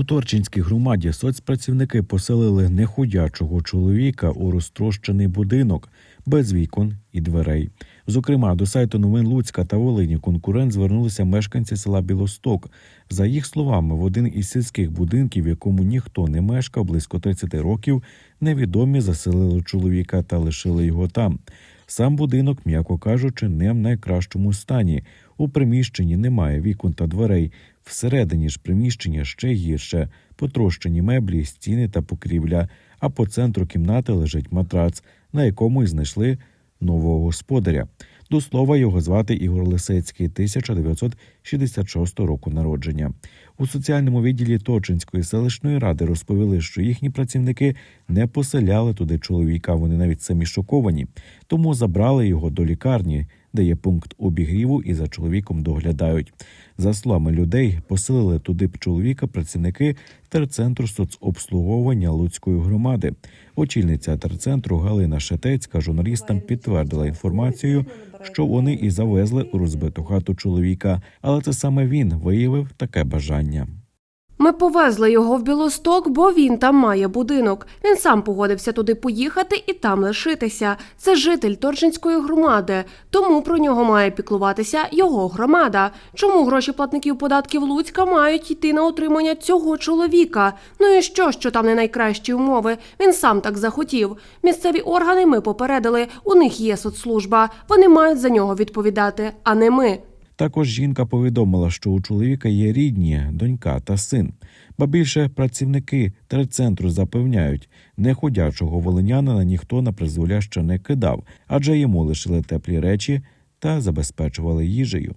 У Торчинській громаді соцпрацівники поселили неходячого чоловіка у розтрощений будинок без вікон і дверей. Зокрема, до сайту новин Луцька та Волині конкурент звернулися мешканці села Білосток. За їх словами, в один із сільських будинків, в якому ніхто не мешкав близько 30 років, невідомі заселили чоловіка та лишили його там. Сам будинок, м'яко кажучи, не в найкращому стані. У приміщенні немає вікон та дверей. Всередині ж приміщення ще гірше, потрощені меблі, стіни та покрівля. А по центру кімнати лежить матрац, на якому й знайшли нового господаря. До слова, його звати Ігор Лисецький, 1966 року народження. У соціальному відділі Точинської селищної ради розповіли, що їхні працівники не поселяли туди чоловіка. Вони навіть самі шоковані, тому забрали його до лікарні, де є пункт обігріву, і за чоловіком доглядають. За словами людей, поселили туди б чоловіка працівники терцентру соцобслуговування Луцької громади. Очільниця терцентру Галина Шетецька журналістам підтвердила інформацію, що вони і завезли у розбиту хату чоловіка, але це саме він виявив таке бажання. Ми повезли його в Білосток, бо він там має будинок. Він сам погодився туди поїхати і там лишитися. Це житель Торчинської громади, тому про нього має піклуватися його громада. Чому гроші платників податків Луцька мають йти на утримання цього чоловіка? Ну і що, що там не найкращі умови? Він сам так захотів. Місцеві органи ми попередили. У них є соцслужба. Вони мають за нього відповідати, а не ми. Також жінка повідомила, що у чоловіка є рідні, донька та син. Ба більше працівники терцентру запевняють, неходячого волинянина ніхто на призволяще не кидав, адже йому лишили теплі речі та забезпечували їжею.